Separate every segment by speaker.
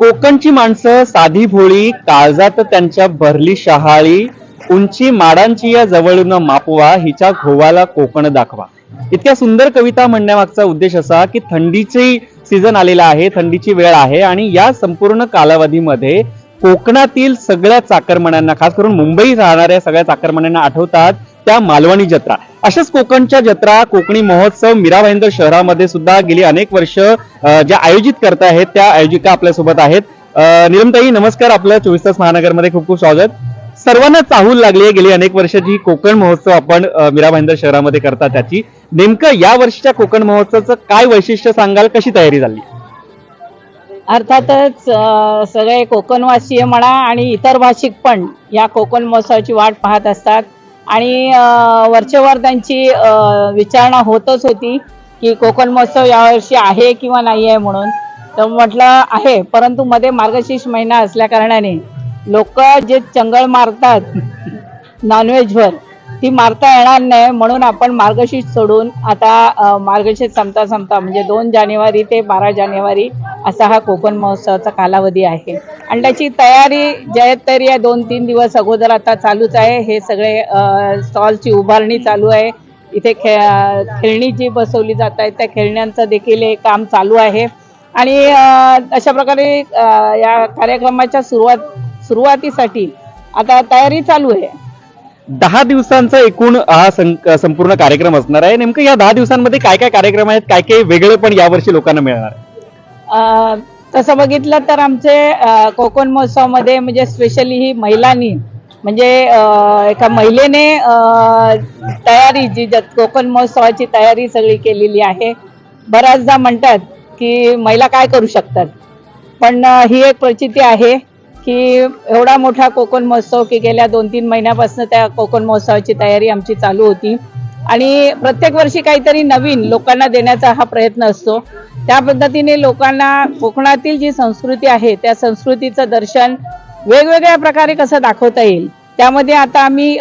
Speaker 1: कोकणची माणसं साधी भोळी काळजात त्यांच्या भरली शहाळी उंची माडांची या जवळून मापवा हिच्या घोवाला कोकण दाखवा. इतक्या सुंदर कविता म्हणण्यामागचा उद्देश असा की थंडीची सीझन आलेला आहे थंडीची वेळ आहे आणि या संपूर्ण कालावधीमध्ये कोकणातील सगळ्या चाकरमण्यांना खास करून मुंबईत राहणाऱ्या सगळ्या चाकरमण्यांना आठवतात त्या मालवणी जत्रा. अशाच कोकणच्या जत्रा कोकणी महोत्सव मीरा भाईंदर शहरामध्ये सुद्धा गेली अनेक वर्ष ज्या आयोजित करत आहेत त्या आयोजिका आपल्यासोबत आहेत. अ, निलमताई नमस्कार आपलं. चोवीस तास महानगरमध्ये खूप खूप स्वागत. सर्वांना चाहूल लागली आहे गेली अनेक वर्ष जी कोकण महोत्सव आपण मीरा भाईंदर शहरामध्ये करता त्याची. नेमकं या वर्षीच्या कोकण महोत्सवाचं काय वैशिष्ट्य सांगाल? कशी तयारी झाली?
Speaker 2: अर्थातच सगळे कोकणवासीय म्हणा आणि इतर भाषिक पण या कोकण महोत्सवाची वाट पाहत असतात. आणि वर्षभर वरचेवर त्यांची विचारणा होतच होती की कोकण महोत्सव यावर्षी आहे किंवा नाही आहे म्हणून. तर म्हटलं आहे परंतु मध्ये मार्गशीर्ष महिना असल्या कारणाने लोक जे चंगळ मारतात नॉनव्हेजवर ती मारता येणार नाही म्हणून आपण मार्गशीर्ष सोडून आता मार्गशीर्ष संपता संपता म्हणजे दोन जानेवारी ते बारा जानेवारी असा हा कोकण महोत्सवाचा कालावधी आहे. आणि त्याची तयारी जयत आहे दोन तीन दिवस अगोदर आता चालूच आहे. हे सगळे स्टॉलची उभारणी चालू आहे. इथे खे खेळणी जी बसवली जात आहेत त्या खेळण्यांचं देखील हे काम चालू आहे. आणि अशा प्रकारे या कार्यक्रमाच्या सुरुवात सुरुवातीसाठी आता तयारी चालू आहे.
Speaker 1: दहा दिवसांचा एकूण हा सं- संपूर्ण कार्यक्रम असणार आहे. नेमकं या दहा दिवसांमध्ये काय काय कार्यक्रम आहेत काय काय वेगळे पण यावर्षी लोकांना मिळणार आहे?
Speaker 2: तसं बघितलं तर आमचे कोकण महोत्सवामध्ये म्हणजे स्पेशली ही महिलांनी म्हणजे एका महिलेने तयारी जी कोकण महोत्सवाची तयारी सगळी केलेली आहे. बऱ्याचदा म्हणतात की महिला काय करू शकतात. पण ही एक प्रचिती आहे. की एवढा मोठा कोकण महोत्सव की गेल्या दोन तीन महिन्यापासून त्या कोकण महोत्सवाची तयारी आमची चालू होती. आणि प्रत्येक वर्षी काहीतरी नवीन लोकांना देण्याचा हा प्रयत्न असतो. त्या पद्धतीने लोकांना कोकणातील जी संस्कृती आहे त्या संस्कृतीचं दर्शन वेगवेगळ्या प्रकारे कसं दाखवता येईल त्यामध्ये आता आम्ही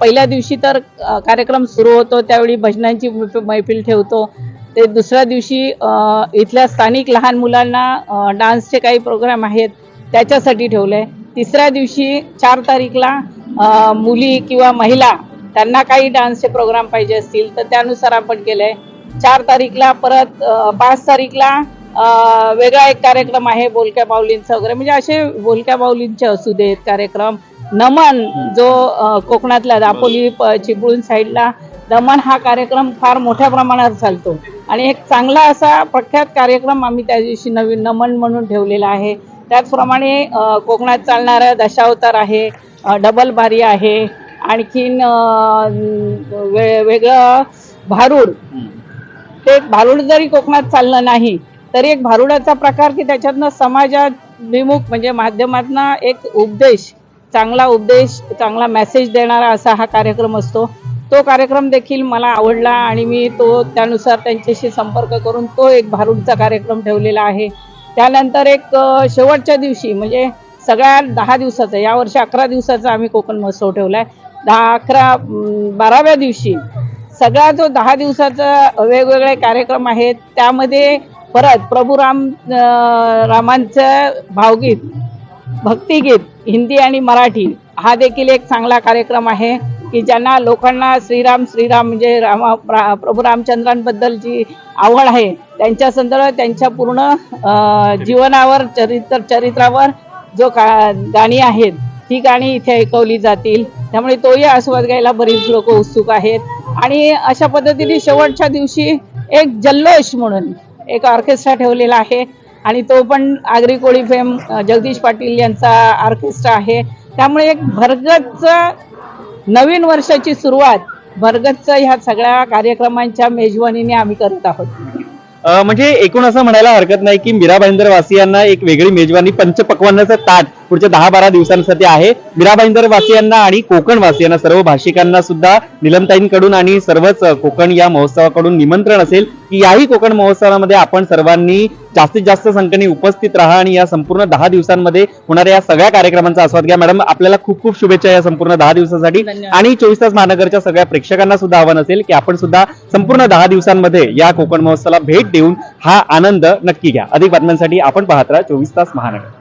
Speaker 2: पहिल्या दिवशी तर कार्यक्रम सुरू होतो त्यावेळी भजनांची मैफिल ठेवतो. ते दुसऱ्या दिवशी इथल्या स्थानिक लहान मुलांना डान्सचे काही प्रोग्राम आहेत. त्याच्यासाठी ठेवलंय. तिसऱ्या दिवशी चार तारीखला मुली किंवा महिला त्यांना काही डान्सचे प्रोग्राम पाहिजे असतील तर त्यानुसार आपण केलंय. चार तारीखला परत पाच तारीखला वेगळा एक कार्यक्रम आहे बोलक्या बाऊलींचा वगैरे. म्हणजे असे बोलक्या बाऊलींचे असू देत कार्यक्रम. नमन जो कोकणातल्या कोकणातला दापोली प- चिपळूण साईडला दमन हा कार्यक्रम फार मोठ्या प्रमाणात चालतो. आणि एक चांगला असा प्रख्यात कार्यक्रम आम्ही त्या दिवशी नवीन नमन म्हणून ठेवलेला आहे. त्याचप्रमाणे कोकणात चालणारा दशावतार आहे डबल भारी आहे आणखीन वे वेगळं भारूड. ते भारूड जरी कोकणात चाललं नाही तरी एक भारुडाचा प्रकार की त्याच्यातनं समाजाभिमुख म्हणजे माध्यमातनं एक उपदेश चांगला उपदेश चांगला मेसेज देणारा असा हा कार्यक्रम असतो. तो कार्यक्रम देखील मला आवडला आणि मी तो त्यानुसार त्यांच्याशी संपर्क करून तो एक भारूडचा कार्यक्रम ठेवलेला आहे. त्यानंतर एक शेवटच्या दिवशी म्हणजे सगळ्या दहा दिवसाचा यावर्षी अकरा दिवसाचा आम्ही कोकण महोत्सव आहे दहा अकरा बाराव्या दिवशी सगळा जो दहा दिवसाचा वेगवेगळे कार्यक्रम आहेत त्यामध्ये परत प्रभू राम रामांचं भावगीत भक्तिगीत हिंदी आणि मराठी हा देखील एक चांगला कार्यक्रम आहे. की ज्यांना लोकांना श्रीराम श्रीराम म्हणजे रामा प्रा प्रभू रामचंद्रांबद्दल जी आवड आहे त्यांच्या संदर्भात त्यांच्या पूर्ण जीवनावर चरित्र चरित्रावर जो का गाणी आहेत ती गाणी इथे ऐकवली जातील. त्यामुळे तोही आस्वाद घ्यायला बरीच लोक उत्सुक आहेत. आणि अशा पद्धतीने शेवटच्या दिवशी एक जल्लोष म्हणून एक ऑर्केस्ट्रा ठेवलेला आहे. आणि तो पण आगरी कोळी फेम जगदीश पाटील यांचा ऑर्केस्ट्रा आहे. त्यामुळे एक भरगतचा नवीन वर्षाची सुरुवात भरगच्च ह्या सगळ्या कार्यक्रमांच्या मेजवानीने आम्ही करत आहोत.
Speaker 1: म्हणजे एकूण असं म्हणायला हरकत नाही की मीरा भाईंदर वासियांना एक वेगळी मेजवानी पंचपक्वान्नाचं ताट पुढच्या दहा बारा दिवसांसाठी आहे. मीरा भाईंदर वासियांना आणि कोकण वासियांना सर्व भाषिकांना सुद्धा निलमताईंकडून आणि सर्वच कोकण या महोत्सवाकडून निमंत्रण असेल की याही कोकण महोत्सवामध्ये आपण सर्वांनी जास्तीत जास्त संख्येने उपस्थित राहा आणि या संपूर्ण दहा दिवसांमध्ये होणाऱ्या या सगळ्या कार्यक्रमांचा आस्वाद घ्या. मॅडम आपल्याला खूप खूप शुभेच्छा या संपूर्ण दहा दिवसासाठी. आणि चोवीस तास महानगरच्या सगळ्या प्रेक्षकांना सुद्धा आव्हान असेल की आपण सुद्धा संपूर्ण दहा दिवसांमध्ये या कोकण महोत्सवाला भेट देऊन हा आनंद नक्की घ्या. अधिक बातम्यांसाठी आपण पाहत राहा चोवीस तास महानगर.